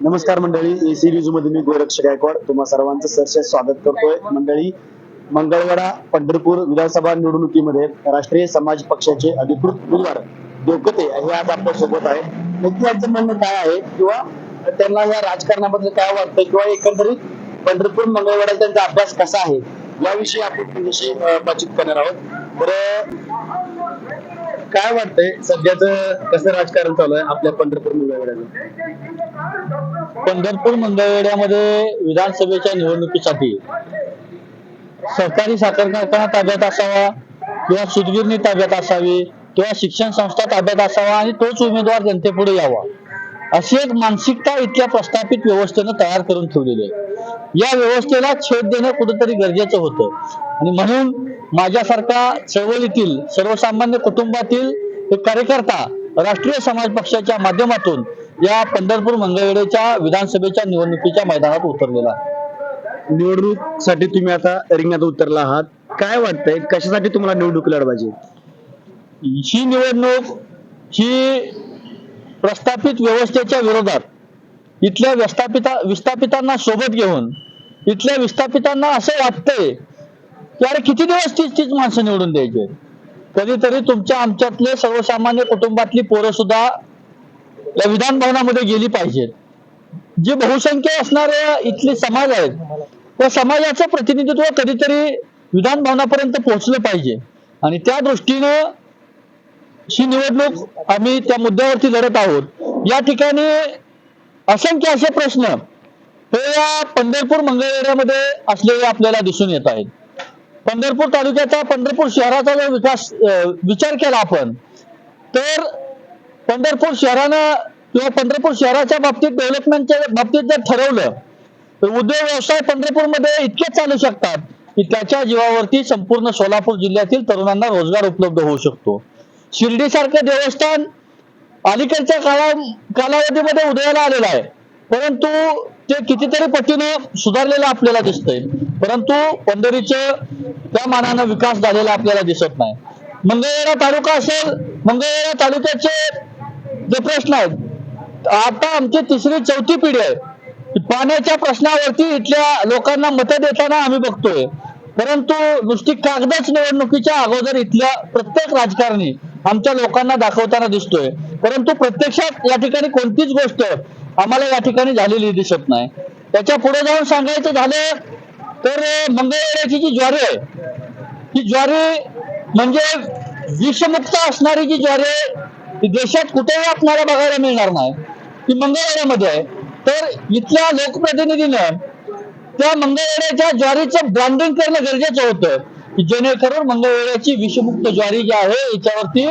नमस्कार मंडळी एसी न्यूजमध्ये मी गोरक्ष गायकवाड. तुम्हा सर्वांचं सरसे स्वागत करतोय. मंडळी मंगळवाडा पंढरपूर विधानसभा निवडणुकीमध्ये राष्ट्रीय समाज पक्षाचे अधिकृत उमेदवार देवकते हे आज आपल्यासोबत आहे नक्की यांचं म्हणणं काय आहे? किंवा त्यांना या राजकारणाबद्दल काय वाटतं किंवा एकंदरीत पंढरपूर मंगळवाडा त्यांचा अभ्यास कसा आहे? याविषयी आपण तुमच्याशी बातचीत करणार आहोत. तर काय वाटतंय? सध्याच कसं राजकारण चालू आहे आपल्या पंढरपूर मंगळवाड्याचं पंढरपूर मंगळवेढ्यामध्ये विधानसभेच्या निवडणुकीसाठी सरकारी साखर कारखाना ताब्यात असावा किंवा सुतगिरणी ताब्यात असावी किंवा शिक्षण संस्था ताब्यात असावा आणि तोच उमेदवार जनतेपुढे यावा अशी एक मानसिकता इतक्या प्रस्थापित व्यवस्थेनं तयार करून ठेवलेली आहे. या व्यवस्थेला छेद देणं कुठेतरी गरजेचं होतं. आणि म्हणून माझ्यासारखा चळवळीतील सर्वसामान्य कुटुंबातील एक कार्यकर्ता राष्ट्रीय समाज पक्षाच्या माध्यमातून या पंढरपूर मंगळवेढेच्या विधानसभेच्या निवडणुकीच्या मैदानात उतरलेला निवडणूकसाठी तुम्ही आता रिंगणात उतरला आहात. काय वाटतंय? कशासाठी तुम्हाला निवडणूक लढवायची ही निवडणूक ही प्रस्थापित व्यवस्थेच्या विरोधात इथल्या विस्थापिता विस्थापितांना सोबत घेऊन इथल्या विस्थापितांना असं वाटतंय यार किती दिवस तीच तीच माणसं निवडून द्यायचे? कधीतरी तुमच्या आमच्यातले सर्वसामान्य कुटुंबातली पोरं सुद्धा या विधान भवनामध्ये गेली पाहिजेत जे बहुसंख्य असणारे इथले समाज आहेत त्या समाजाचं प्रतिनिधित्व कधीतरी विधान भवनापर्यंत पोहोचलं पाहिजे. आणि त्या दृष्टीनं ही निवडणूक आम्ही त्या मुद्द्यावरती लढत आहोत. या ठिकाणी असंख्य असे प्रश्न हे या पंढरपूर मंगळवेऱ्यामध्ये असलेले आपल्याला दिसून येत आहेत. पंढरपूर तालुक्याचा पंढरपूर शहराचा जर विकास विचार केला आपण तर पंढरपूर शहरानं किंवा पंढरपूर शहराच्या बाबतीत डेव्हलपमेंटच्या बाबतीत जर ठरवलं तर उद्योग व्यवसाय पंढरपूरमध्ये इतके चालू शकतात की त्याच्या जीवावरती संपूर्ण सोलापूर जिल्ह्यातील तरुणांना रोजगार उपलब्ध होऊ शकतो. शिर्डीसारखं देवस्थान अलीकडच्या काळा कालावधीमध्ये उदयाला आलेलं आहे परंतु ते कितीतरी पटीनं सुधारलेलं आपल्याला दिसतंय. परंतु पंढरीचं त्या मानानं विकास झालेला आपल्याला दिसत नाही. मंगळवेढा तालुका असेल मंगळवेढा तालुक्याचे जे प्रश्न आहेत आता आमची तिसरी चौथी पिढी आहे. पाण्याच्या प्रश्नावरती इथल्या लोकांना मतं देताना आम्ही बघतोय. परंतु नुसती कागदच निवडणुकीच्या अगोदर इथल्या प्रत्येक राजकारणी आमच्या लोकांना दाखवताना दिसतोय. परंतु प्रत्यक्षात या ठिकाणी कोणतीच गोष्ट आम्हाला या ठिकाणी झालेली दिसत नाही. त्याच्या पुढे जाऊन सांगायचं झालं तर मंगळवेड्याची जी ज्वारी आहे ही ज्वारी म्हणजे विषमुक्त असणारी जी ज्वारी आहे ती देशात कुठेही आपल्याला बघायला मिळणार नाही. ती मंगळवेढ्यामध्ये आहे. तर इथल्या लोकप्रतिनिधीनं त्या मंगळवेढ्याच्या ज्वारीचं ब्रँडिंग करणं गरजेचं होतं. की जेणेकरून मंगळवेढ्याची विषमुक्त ज्वारी जी आहे याच्यावरती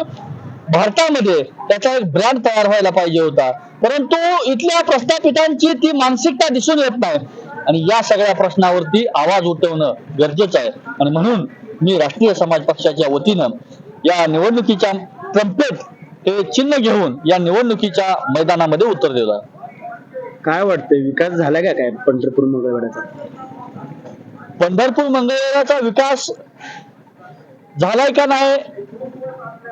भारतामध्ये त्याचा एक ब्रँड तयार व्हायला पाहिजे होता. परंतु इथल्या प्रस्थापितांची ती मानसिकता दिसून येत नाही. आणि या सगळ्या प्रश्नावरती आवाज उठवणं गरजेचं आहे. आणि म्हणून मी राष्ट्रीय समाज पक्षाच्या वतीनं या निवडणुकीच्या ट्रम्पेट हे चिन्ह घेऊन या निवडणुकीच्या मैदानामध्ये उतरलेलो आहे. काय वाटतंय? विकास झाला का काय पंढरपूर मंगळवाड्याचा पंढरपूर मंगळवेढ्याचा विकास झालाय का नाही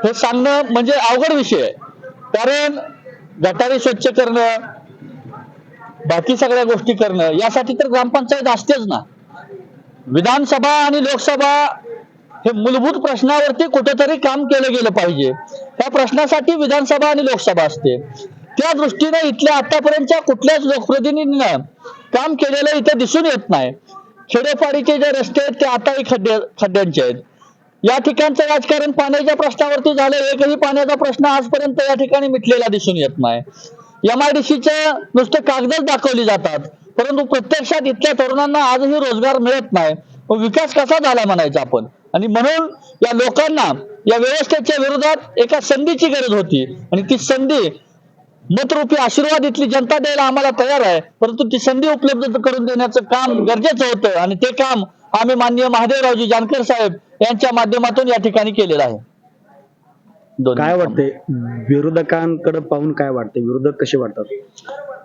हे सांगणं म्हणजे अवघड विषय आहे. कारण गटारी स्वच्छ करणं बाकी सगळ्या गोष्टी करणं यासाठी तर ग्रामपंचायत असतेच ना. विधानसभा आणि लोकसभा हे मूलभूत प्रश्नावरती कुठेतरी काम केलं गेलं पाहिजे. त्या प्रश्नासाठी विधानसभा आणि लोकसभा असते. त्या दृष्टीने इथल्या आतापर्यंतच्या कुठल्याच लोकप्रतिनिधीनं काम केलेलं इथे दिसून येत नाही. खेडेपाडीचे जे रस्ते आहेत ते आताही खड्डे खड्ड्यांचे आहेत. या ठिकाणचं राजकारण पाण्याच्या प्रश्नावरती झालं एकही पाण्याचा प्रश्न आजपर्यंत या ठिकाणी मिटलेला दिसून येत नाही. एमआयडीसीच्या नुसते कागदच दाखवली जातात. परंतु प्रत्यक्षात इतक्या तरुणांना आजही रोजगार मिळत नाही. विकास कसा झाला म्हणायचा आपण? आणि म्हणून या लोकांना या व्यवस्थेच्या विरोधात एका संधीची गरज होती. आणि ती संधी मतरूपी आशीर्वाद इथली जनता द्यायला आम्हाला तयार आहे. परंतु ती संधी उपलब्ध करून देण्याचं काम गरजेचं होतं. आणि ते काम आम्ही माननीय महादेवरावजी जानकर साहेब यांच्या माध्यमातून या ठिकाणी केलेलं आहे. काय वाटतंय? विरोधकांकडे पाहून काय वाटतंय? विरोधक कसे वाटतात?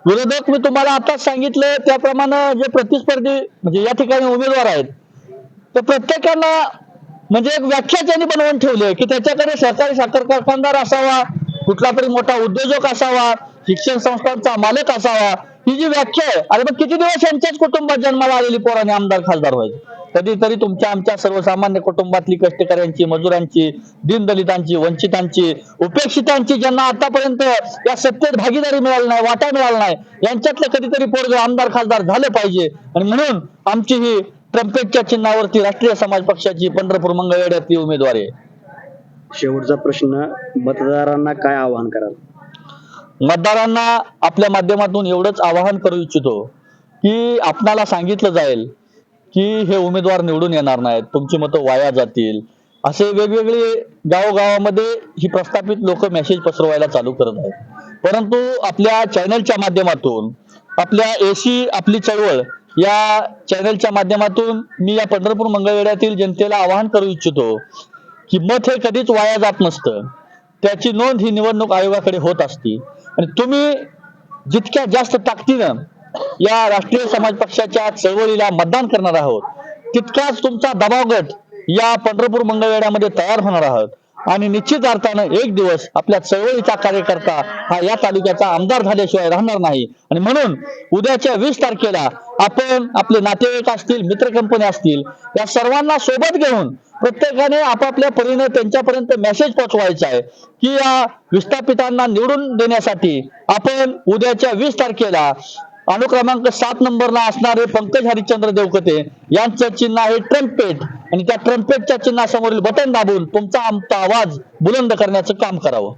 विरोधक मी तुम्हाला आताच सांगितलं त्याप्रमाणे जे प्रतिस्पर्धी म्हणजे या ठिकाणी उमेदवार आहेत तर प्रत्येकाला म्हणजे एक व्याख्या त्यांनी बनवून ठेवली आहे की त्याच्याकडे सरकारी साखर कारखानदार असावा कुठला तरी मोठा उद्योजक असावा शिक्षण संस्थांचा मालक असावा ही जी व्याख्या आहे अरे मग किती दिवस यांच्याच कुटुंबात जन्माला आलेली पोराने आमदार खासदार व्हायचे? कधीतरी तुमच्या आमच्या सर्वसामान्य कुटुंबातली कष्टकऱ्यांची मजुरांची दीनदलितांची वंचितांची उपेक्षितांची ज्यांना आतापर्यंत या सत्तेत भागीदारी मिळाली नाही वाटा मिळाला नाही यांच्यातलं कधीतरी पोरग आमदार खासदार झालं पाहिजे. आणि म्हणून आमची ही ट्रम्पेटच्या चिन्हावरती राष्ट्रीय समाज पक्षाची पंढरपूर मंगळवेड्यातली उमेदवारी आहे. शेवटचा प्रश्न मतदारांना काय आवाहन कराल? मतदारांना आपल्या माध्यमातून एवढंच आवाहन करू इच्छितो की आपणाला सांगितलं जाईल की हे उमेदवार निवडून येणार नाहीत तुमची मतं वाया जातील. असे वेगवेगळे गावोगावामध्ये ही प्रस्थापित लोक मेसेज पसरवायला चालू करत आहेत. परंतु आपल्या चॅनलच्या माध्यमातून आपल्या एसी आपली चळवळ या चॅनलच्या माध्यमातून मी या पंढरपूर मंगळवेड्यातील जनतेला आवाहन करू इच्छितो की मत हे कधीच वाया जात नसतं. त्याची नोंद ही निवडणूक आयोगाकडे होत असती. आणि तुम्ही जितक्या जास्त ताकदीनं या राष्ट्रीय समाज पक्षाच्या चळवळीला मतदान करणार आहोत तितकाच तुमचा दबाव गट या पंढरपूर मंगळवेढ्यामध्ये तयार होणार आहोत. आणि निश्चित अर्थानं एक दिवस आपल्या चळवळीचा कार्यकर्ता हा या तालुक्याचा आमदार झाल्याशिवाय राहणार नाही. आणि म्हणून उद्याच्या वीस तारखेला आपण आपले नातेवाईक असतील मित्र कंपनी असतील या सर्वांना सोबत घेऊन प्रत्येकाने आपापल्या परीने त्यांच्यापर्यंत मेसेज पोहोचवायचा आहे की या विस्थापितांना निवडून देण्यासाठी आपण उद्याच्या वीस तारखेला अनुक्रमांक सात नंबरला असणारे पंकज हरिश्चंद्र देवकते यांचं चिन्ह आहे ट्रम्पेट आणि त्या ट्रम्पेटच्या चिन्हासमोरील बटन दाबून तुमचा आमचा आवाज बुलंद करण्याचं काम करावं.